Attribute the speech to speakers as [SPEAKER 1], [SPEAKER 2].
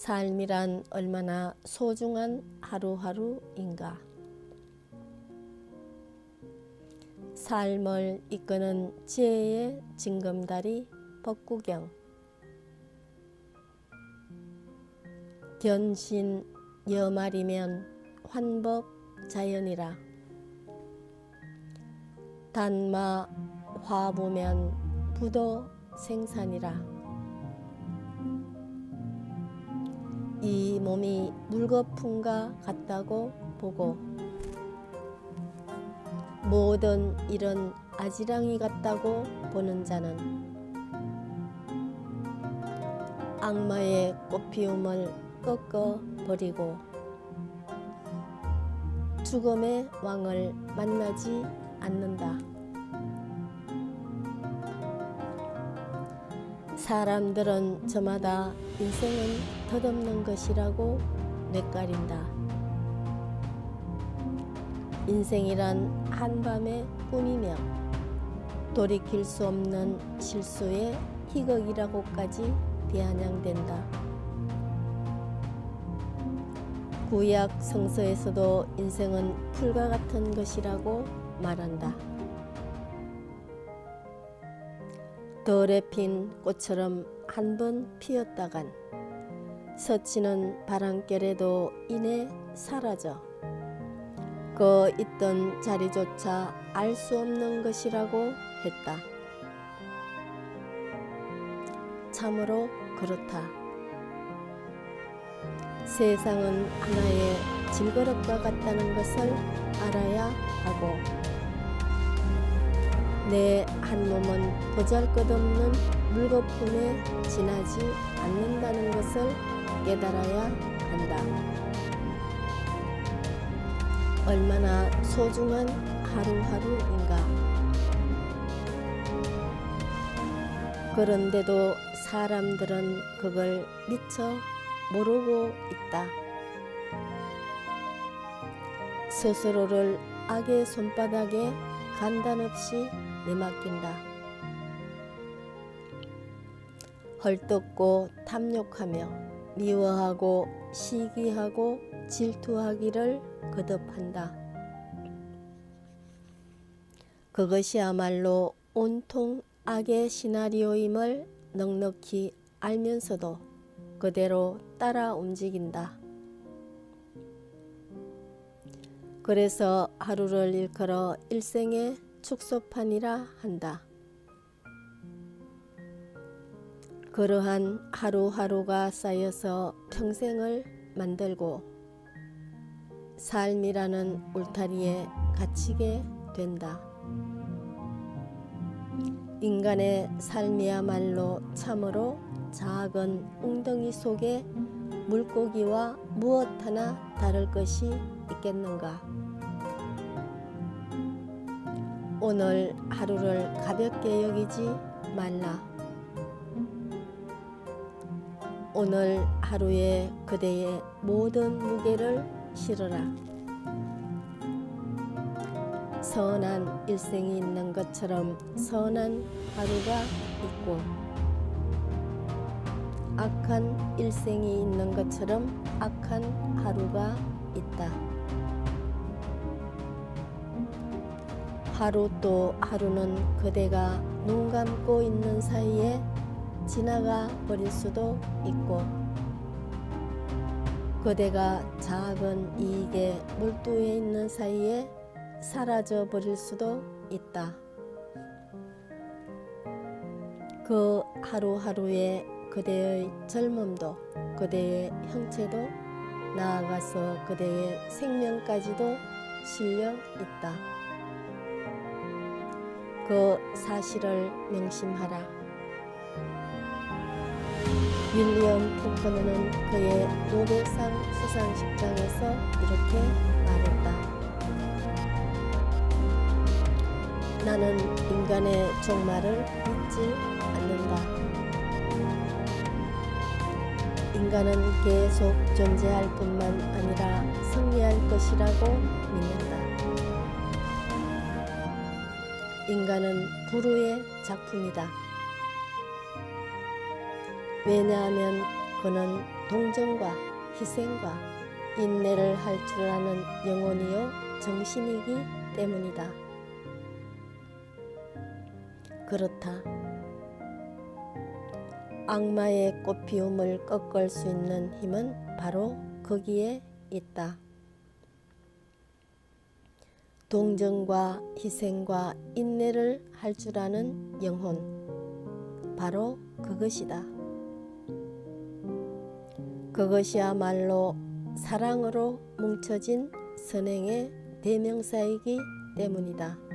[SPEAKER 1] 삶이란 얼마나 소중한 하루하루인가. 삶을 이끄는 지혜의 징검다리 법구경. 견신 여말이면 환법 자연이라. 단마 화보면 부도 생산이라. 이 몸이 물거품과 같다고 보고 모든 일은 아지랑이 같다고 보는 자는 악마의 꽃피움을 꺾어 버리고 죽음의 왕을 만나지 않는다. 사람들은 저마다 인생은 덧없는 것이라고 뇌까린다. 인생이란 한밤의 꿈이며 돌이킬 수 없는 실수의 희극이라고까지 비아냥된다. 구약 성서에서도 인생은 풀과 같은 것이라고 말한다. 덜에 핀 꽃처럼 한 번 피었다간 서치는 바람결에도 이내 사라져 그 있던 자리조차 알 수 없는 것이라고 했다. 참으로 그렇다. 세상은 하나의 질그릇과 같다는 것을 알아야 하고 내 한 몸은 보잘것없는 물거품에 지나지 않는다는 것을 깨달아야 한다. 얼마나 소중한 하루하루인가. 그런데도 사람들은 그걸 미처 모르고 있다. 스스로를 악의 손바닥에 간단없이 내맡긴다. 헐뜯고 탐욕하며 미워하고 시기하고 질투하기를 거듭한다. 그것이야말로 온통 악의 시나리오임을 넉넉히 알면서도 그대로 따라 움직인다. 그래서 하루를 일컬어 일생의 축소판이라 한다. 그러한 하루하루가 쌓여서 평생을 만들고 삶이라는 울타리에 갇히게 된다. 인간의 삶이야말로 참으로 작은 웅덩이 속에 물고기와 무엇 하나 다를 것이 있겠는가? 오늘 하루를 가볍게 여기지 말라. 오늘 하루에 그대의 모든 무게를 실어라. 선한 일생이 있는 것처럼 선한 하루가 있고 악한 일생이 있는 것처럼 악한 하루가 있다. 하루 또 하루는 그대가 눈 감고 있는 사이에 지나가 버릴 수도 있고 그대가 작은 이익에 몰두해 있는 사이에 사라져 버릴 수도 있다. 그 하루하루의 그대의 젊음도 그대의 형체도 나아가서 그대의 생명까지도 실려 있다. 그 사실을 명심하라. 윌리엄 포커너는 그의 노벨상 수상식장에서 이렇게 말했다. 나는 인간의 종말을 믿지 않는다. 인간은 계속 존재할 뿐만 아니라 승리할 것이라고 믿는다. 인간은 불후의 작품이다. 왜냐하면 그는 동정과 희생과 인내를 할 줄 아는 영혼이요 정신이기 때문이다. 그렇다. 악마의 꽃피움을 꺾을 수 있는 힘은 바로 거기에 있다. 동정과 희생과 인내를 할 줄 아는 영혼. 바로 그것이다. 그것이야말로 사랑으로 뭉쳐진 선행의 대명사이기 때문이다.